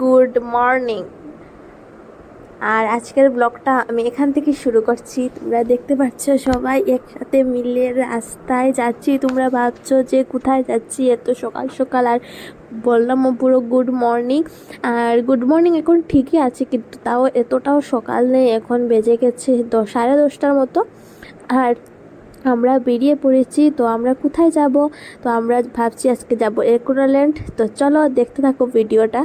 Good morning. আর আজকের ব্লগটা আমি এখান থেকে শুরু করছি। তোমরা দেখতে পাচ্ছ সবাই একসাথে মিলে রাস্তায় যাচ্ছি। তোমরা ভাবছ যে কোথায় যাচ্ছি? এত সকাল সকাল আর বললাম পুরো গুড মর্নিং। আর গুড মর্নিং এখন ঠিকই আছে, কিন্তু তাও এতটাও সকাল নেই। এখন বেজে গেছে দশ সাড়ে দশটার মতো। আর আমরা বেরিয়ে পড়েছি, তো আমরা কোথায় যাব? তো আমরা ভাবছি আজকে যাব একুরাল্যান্ড তো চলো দেখতে থাকো ভিডিওটা।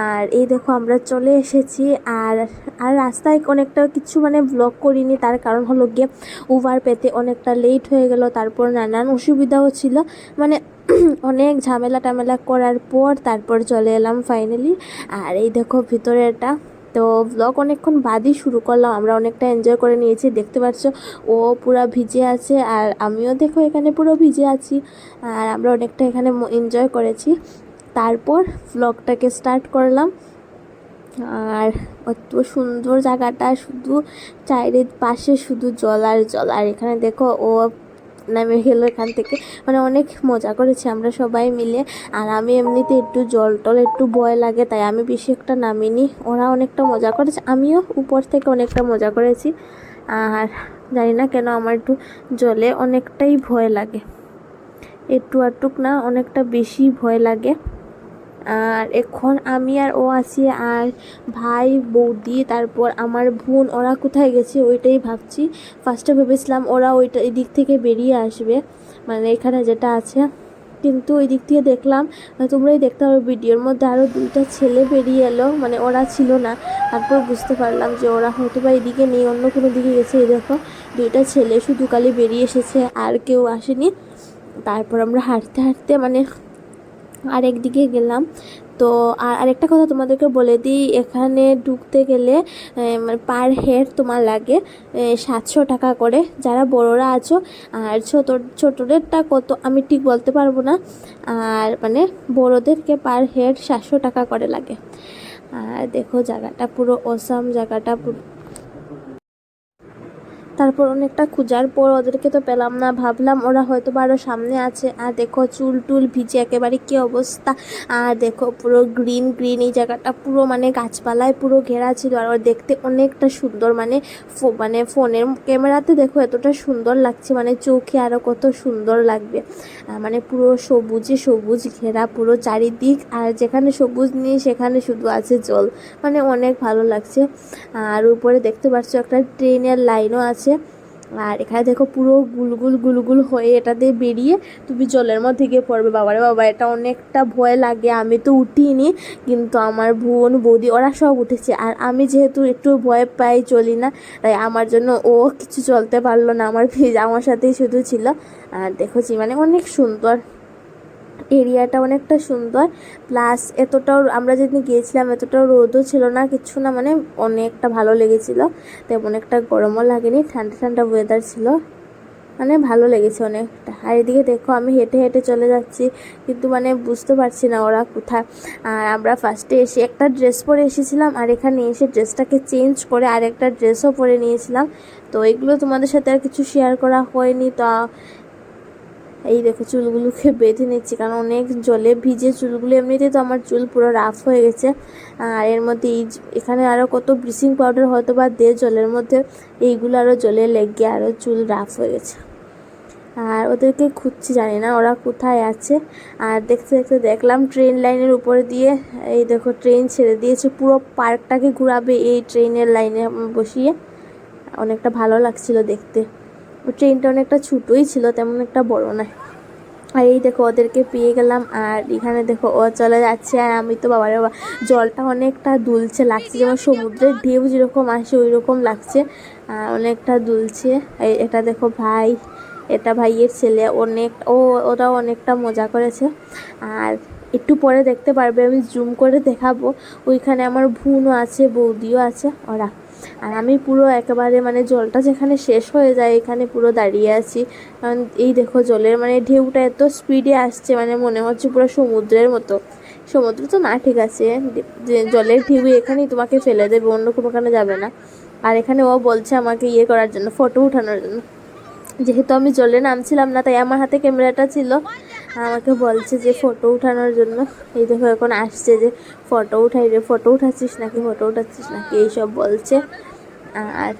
আর এই দেখো আমরা চলে এসেছি আর আর রাস্তায় অনেকটা কিছু মানে ব্লগ করিনি, তার কারণ হলো গিয়ে উবার পেতে অনেকটা লেট হয়ে গেল, তারপর নানান অসুবিধাও ছিল। মানে অনেক ঝামেলা টামেলা করার পর তারপর চলে এলাম ফাইনালি আর এই দেখো ভিতরে এটা তো ব্লগ অনেকক্ষণ বাদই শুরু করলাম, আমরা অনেকটা এনজয় করে নিয়েছি, দেখতে পাচ্ছ ও পুরো ভিজে আছে আর আমিও দেখো এখানে পুরো ভিজে আছি। আর আমরা অনেকটা এখানে এনজয় করেছি। তারপর ব্লগটাকে স্টার্ট করলাম। আর অত সুন্দর জায়গাটা, শুধু চাইরে পাশে শুধু জল আর জল। আর এখানে দেখো, ও নামে গেলো এখান থেকে। মানে অনেক মজা করেছি আমরা সবাই মিলে। আর আমি এমনিতে একটু জল টল একটু ভয় লাগে, তাই আমি বেশি একটা নামিনি। ওরা অনেকটা মজা করেছে, আমিও উপর থেকে অনেকটা মজা করেছি। আর জানি না কেন আমার একটু জলে অনেকটাই ভয় লাগে। একটু আটটুক না, অনেকটা বেশি ভয় লাগে। আর এখন আমি আর ও আছি আর ভাই, বৌদি, তারপর আমার বোন, ওরা কোথায় গেছে ওইটাই ভাবছি। ফার্স্টে ভেবেছিলাম ওরা ওইটা এই দিক থেকে বেরিয়ে আসবে মানে এখানে যেটা আছে। কিন্তু ওই দিক থেকে দেখলাম তোমরাই দেখতে পাবে ভিডিওর মধ্যে আরও দুইটা ছেলে বেরিয়ে এলো মানে ওরা ছিল না। তারপর বুঝতে পারলাম যে ওরা হয়তো বা এদিকে নেই, অন্য কোনো দিকে গেছে, এই দেখো। দুইটা ছেলে শুধু কালি বেরিয়ে এসেছে, আর কেউ আসেনি। তারপর আমরা হাঁটতে হাঁটতে মানে আরেকদিকে গেলাম। তো আর আরেকটা কথা তোমাদেরকে বলে দিই, এখানে ঢুকতে গেলে মানে পার হেড তোমার লাগে সাতশো টাকা করে। যারা বড়রা আছো, আর ছোট, ছোটদেরটা কত, আমি ঠিক বলতে পারব না। আর মানে বড়োদেরকে পার হেড সাতশো টাকা করে লাগে। আর দেখো জায়গাটা পুরো অসাম জায়গাটা পুরো তারপর অনেকটা খোঁজার পর ওদেরকে তো পেলাম না, ভাবলাম ওরা হয়তো আরও সামনে আছে। আর দেখো চুল টুল ভিজে একেবারে কী অবস্থা। আর দেখো পুরো গ্রিন গ্রিন এই জায়গাটা পুরো মানে গাছপালায় পুরো ঘেরা ছিল। আর ওর দেখতে অনেকটা সুন্দর মানে মানে ফোনের ক্যামেরাতে দেখো এতটা সুন্দর লাগছে। মানে চোখে আরও কত সুন্দর লাগবে। মানে পুরো সবুজে সবুজ ঘেরা পুরো চারিদিক। আর যেখানে সবুজ নেই সেখানে শুধু আছে জল। মানে অনেক ভালো লাগছে। আর উপরে দেখতে পাচ্ছ একটা ট্রেনের লাইনও আছে। আর এখানে দেখো পুরো গুলগুল গুলগুল হয়ে এটা দিয়ে বেরিয়ে তুমি জলের মধ্যে গিয়ে পড়বে। বাবারে বাবা, এটা অনেকটা ভয় লাগে। আমি তো উঠিনি, কিন্তু আমার বোন, বৌদি ওরা সব উঠেছে। আর আমি যেহেতু একটু ভয় পাই, চলি না, তাই আমার জন্য ও কিছু চলতে পারল না। আমার আমার সাথেই শুধু ছিল। আর দেখো মানে অনেক সুন্দর। এরিয়াটা অনেকটা সুন্দর। প্লাস এতটাও আমরা যেদিন গিয়েছিলাম, এতটাও রোদও ছিল না, কিছু না মানে অনেকটা ভালো লেগেছিলো। তেমন একটা গরমও লাগেনি, ঠান্ডা ঠান্ডা ওয়েদার ছিল। মানে ভালো লেগেছে অনেকটা। আর এদিকে দেখো, আমি হেঁটে হেঁটে চলে যাচ্ছি, কিন্তু মানে বুঝতে পারছি না ওরা কোথায়। আর আমরা ফার্স্টে এসে একটা ড্রেস পরে এসেছিলাম, আর এখানে এসে ড্রেসটাকে চেঞ্জ করে আর একটা ড্রেসও পরে নিয়েছিলাম। তো এগুলো তোমাদের সাথে আর কিছু শেয়ার করা হয়নি, তো এই দেখো চুলগুলোকে বেঁধে নিচ্ছি, কারণ অনেক জলে ভিজে চুলগুলো এমনিতেই তো আমার চুল পুরো রাফ হয়ে গেছে। আর এর মধ্যে এই এখানে আরও কত ব্লিচিং পাউডার হয়তো বা দে জলের মধ্যে, এইগুলো আরও জলে লেগে আরও চুল রাফ হয়ে গেছে। আর ওদেরকে খুঁজছি, জানি না ওরা কোথায় আছে। আর দেখতে দেখতে দেখলাম ট্রেন লাইনের উপরে দিয়ে, এই দেখো ট্রেন ছেড়ে দিয়েছে, পুরো পার্কটাকে ঘুরাবে এই ট্রেনের লাইনে বসিয়ে। অনেকটা ভালো লাগছিল দেখতে। ট্রেনটা অনেকটা ছোটোই ছিল, তেমন একটা বড় নয় আর এই দেখো, ওদেরকে পেয়ে গেলাম, আর এখানে দেখো, ও চলে যাচ্ছে, আর আমি তো বাবার বাবা, জলটা অনেকটা দুলছে, লাগছে যেমন সমুদ্রের ঢেউ যেরকম আসে ওই রকম লাগছে, আর অনেকটা দুলছে। এটা দেখো ভাই, এটা ভাইয়ের ছেলে, অনেক, ও, ওরাও অনেকটা মজা করেছে। আর একটু পরে দেখতে পারবে, আমি জুম করে দেখাবো, ওইখানে আমার ভুনও আছে, বৌদিও আছে, ওরা। আর আমি পুরো একেবারে মানে জলটা যেখানে শেষ হয়ে যায় এখানে পুরো দাঁড়িয়ে আছি। কারণ এই দেখো জলের মানে ঢেউটা এত স্পিডে আসছে মানে মনে হচ্ছে পুরো সমুদ্রের মতো। সমুদ্র তো না, ঠিক আছে। জলের ঢেউ এখানেই তোমাকে ফেলে দেবে, অন্য কোনোখানে যাবে না। আর এখানে ও বলছে আমাকে ইয়ে করার জন্য ফটো উঠানোর জন্য। যেহেতু আমি জলে নামছিলাম না, তাই আমার হাতে ক্যামেরাটা ছিল। আমাকে বলছে যে ফটো উঠানোর জন্য, এই দেখো এখন আসছে যে ফটো উঠাই রে ফটো উঠাচ্ছিস নাকি ফটো উঠাচ্ছিস নাকি, এইসব বলছে। আর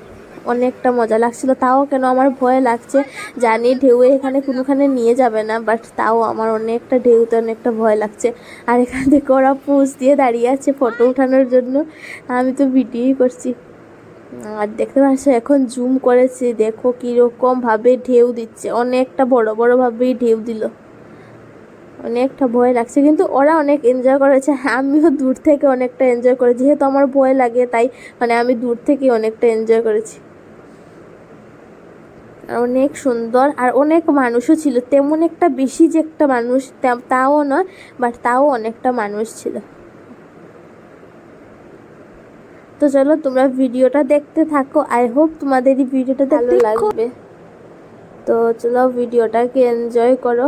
অনেকটা মজা লাগছিল, তাও কেন আমার ভয় লাগছে জানি ঢেউ এখানে কোনোখানে নিয়ে যাবে না বাট তাও আমার অনেকটা ঢেউতে অনেকটা ভয় লাগছে। আর এখান থেকে ওরা পোজ দিয়ে দাঁড়িয়ে আছে ফটো উঠানোর জন্য, আমি তো ভিডিওই করছি। আর দেখতে পাচ্ছ, এখন জুম করেছি, দেখো কীরকমভাবে ঢেউ দিচ্ছে, অনেকটা বড় বড় ভাবেই ঢেউ দিল। অনেকটা ভয় লাগছে কিন্তু ওরা অনেক এনজয় করেছে। আমিও দূর থেকে অনেকটা এনজয় করেছি যেহেতু আমার ভয় লাগে তাই মানে আমি দূর থেকে অনেকটা এনজয় করেছি। অনেক সুন্দর আর অনেক মানুষও ছিল তেমন একটা বেশি যে একটা মানুষ তাও নয় বাট তাও অনেকটা মানুষ ছিল। তো চলো তোমরা ভিডিওটা দেখতে থাকো আই হোপ তোমাদের এই ভিডিওটা ভালো লাগবে। তো চলো ভিডিওটাকে এনজয় করো।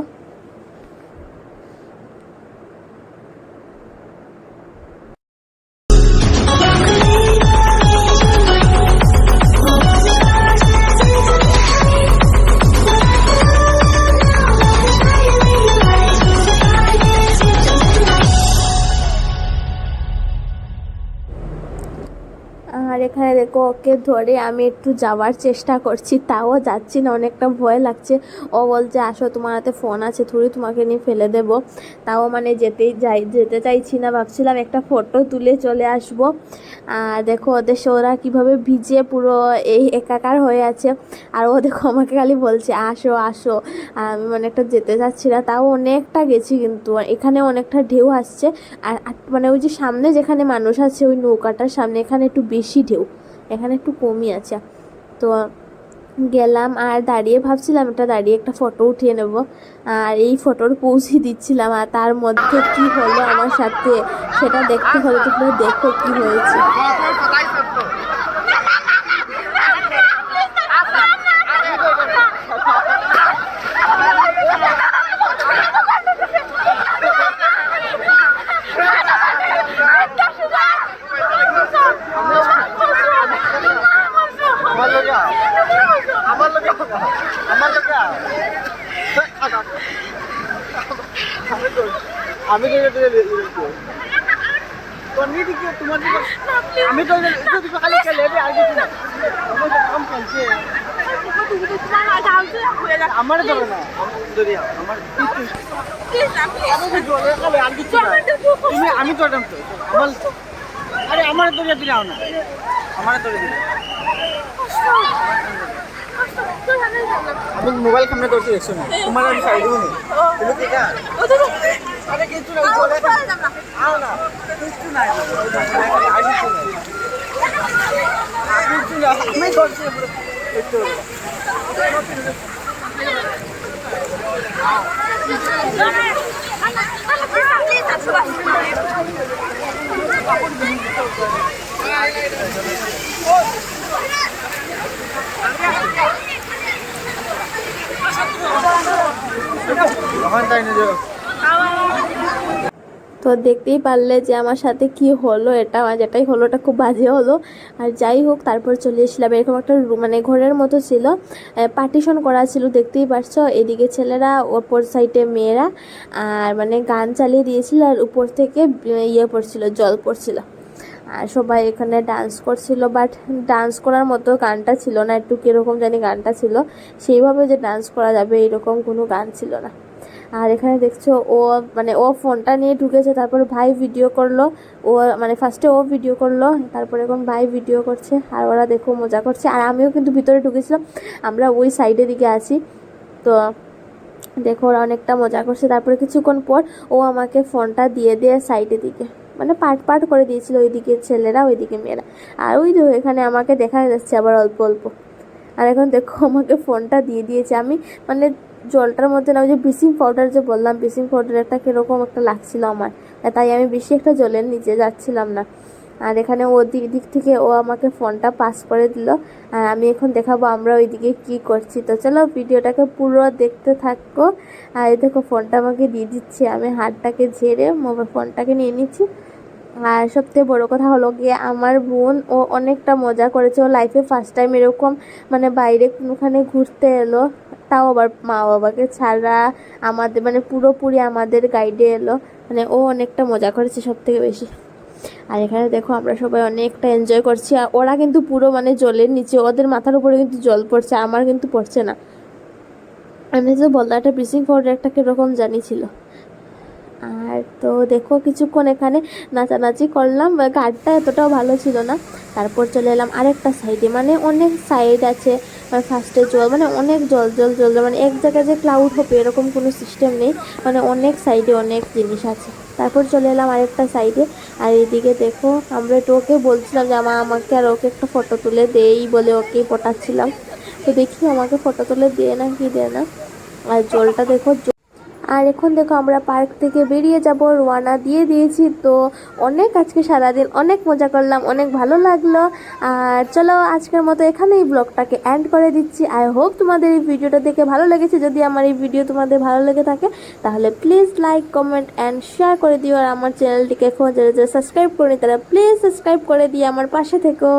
আর এখানে দেখো ওকে ধরে আমি একটু যাওয়ার চেষ্টা করছি, তাও যাচ্ছি না, অনেকটা ভয় লাগছে। ও বলছে, আসো, তোমার হাতে ফোন আছে, থুড়ি তোমাকে নিয়ে ফেলে দেব। তাও মানে যেতেই যাই, যেতে চাইছি না, ভাবছিলাম একটা ফটো তুলে চলে আসব। আর দেখো ওদের ওরা কীভাবে ভিজে পুরো এই একাকার হয়ে আছে। আর ও দেখো আমাকে খালি বলছে, আসো আসো। আমি মানে একটা যেতে চাচ্ছি না, তাও অনেকটা গেছি কিন্তু, এখানে অনেকটা ঢেউ আসছে। আর মানে ওই যে সামনে যেখানে মানুষ আছে, ওই নৌকাটার সামনে, এখানে একটু বেশি ঢেউ। এখানে একটু কমই আছে। তো গেলাম আর দাঁড়িয়ে ভাবছিলাম, এটা দাঁড়িয়ে একটা ফটো উঠিয়ে নেব। আর এই ফটোর পৌঁছে দিচ্ছিলাম আর তার মধ্যে কি হলো আমার সাথে, সেটা দেখতে হলে তো দেখো কি হয়েছে আমার লোকে আও। আমার লোকে আও। আমার লোকে আও। খাকা। আমি তো তোমার আমি তো খালি খেলে না। কাম চলছে আমার ধরে না। আমার তুমি আমি তো তো আমার আরে আমার না। আমার আমি মোবাইল সামনে করছি একশো না তোমার আমি সাইড দিব তুমি ঠিক আরে কিছু না চলে আও না। কিছু না আর কিছু না কিছু না আমি করছি। একটু এখন তাই না যাও তো দেখতেই পারলে যে আমার সাথে কি হলো, এটা যেটাই হলো, ওটা খুব বাজে হলো। আর যাই হোক, তারপর চলে এসেছিলাম, এরকম একটা মানে ঘরের মতো ছিল। পার্টিশন করা ছিল, দেখতেই পারছ। এদিকে ছেলেরা, ওপর সাইডে মেয়েরা, আর মানে গান চালিয়ে দিয়েছিল, আর উপর থেকে ইয়ে পড়ছিল, জল পড়ছিল। আর সবাই এখানে ডান্স করছিল বাট ডান্স করার মতো গানটা ছিল না, একটু কীরকম জানি গানটা ছিল। সেইভাবে যে ডান্স করা যাবে, এরকম কোনো গান ছিল না। আর এখানে দেখছ, ও মানে ও ফোনটা নিয়ে ঢুকেছে, তারপর ভাই ভিডিও করল। ও মানে ফার্স্টে ও ভিডিও করল, তারপরে এখন ভাই ভিডিও করছে, আর ওরা দেখো মজা করছে। আর আমিও কিন্তু ভিতরে ঢুকেছিলাম, আমরা ওই সাইডের দিকে আছি। তো দেখো ওরা অনেকটা মজা করছে। তারপরে কিছুক্ষণ পর ও আমাকে ফোনটা দিয়ে দিয়ে সাইডের দিকে। মানে পার্ট পার্ট করে দিয়েছিল ওইদিকে ছেলেরা, ওইদিকে মেয়েরা। আর ওই দেখো এখানে আমাকে দেখা যাচ্ছে আবার অল্প অল্প। আর এখন দেখো আমাকে ফোনটা দিয়ে দিয়েছে। আমি মানে জলটার মধ্যে না, ওই যে ব্লিচিং পাউডার যে বললাম, ব্লিচিং পাউডার একটা কীরকম একটা লাগছিল আমার। তাই আমি বেশি একটা জলের নিচে যাচ্ছিলাম না। আর এখানে ও দিক দিক থেকে ও আমাকে ফোনটা পাস করে দিল। আর আমি এখন দেখাবো আমরা ওইদিকে কি করছি। তো চলো ভিডিওটাকে পুরো দেখতে থাকো। আর এই দেখো, ফোনটা আমাকে দিয়ে দিচ্ছে। আমি হাতটাকে ঝেড়ে মোবাইল ফোনটাকে নিয়ে নিচ্ছি। আর সবথেকে বড় কথা হলো গিয়ে আমার বোন ও অনেকটা মজা করেছে। ও লাইফে ফার্স্ট টাইম এরকম মানে বাইরে কোনোখানে ঘুরতে এলো। তাও আবার মা বাবাকে ছাড়া আমাদের মানে পুরোপুরি আমাদের গাইডে এলো। মানে ও অনেকটা মজা করেছে সব থেকে বেশি। আর এখানে দেখো আমরা সবাই অনেকটা এনজয় করছি আর ওরা কিন্তু পুরো মানে জলের নিচে ওদের মাথার উপরে কিন্তু জল পড়ছে আমার কিন্তু পড়ছে না। আমি তো বলল একটা ব্লিচিং পাউডার একটা কীরকম জানি ছিল। আর তো দেখো কিছুক্ষণ এখানে নাচানাচি করলাম গাড়িটা এতটাও ভালো ছিল না। তারপর চলে এলাম আরেকটা সাইডে মানে অনেক সাইড আছে ফার্স্টে জল মানে অনেক জল জল জল, মানে এক জায়গায় যে ক্লাউড হবে এরকম কোনো সিস্টেম নেই মানে অনেক সাইডে অনেক জিনিস আছে। তারপর চলে এলাম আরেকটা সাইডে আর এদিকে দেখো, আমরা একটু ওকে বলছিলাম যে আমার আমাকে আর ওকে একটা ফটো তুলে দেই বলে ওকে পটাচ্ছিলাম। তো দেখি, আমাকে ফটো তুলে দেয় না কি দেয় না। আর জলটা দেখো আর এখন দেখো আমরা পার্ক থেকে বেরিয়ে যাব রোয়ানা দিয়ে দিয়েছি। তো অনেক আজকে সারাদিন অনেক মজা করলাম, অনেক ভালো লাগল। আর চলো আজকের মতো এখানেই ব্লগটাকে এন্ড করে দিচ্ছি। আই হোপ তোমাদের এই ভিডিওটা দেখে ভালো লেগেছে। যদি আমার এই ভিডিও তোমাদের ভালো লেগে থাকে, তাহলে please like comment and share করে দিও। আর আমার চ্যানেলটিকে এখন যারা যারা সাবস্ক্রাইব করেনি, তারা প্লিজ সাবস্ক্রাইব করে দিয়ে আমার পাশে থেকো।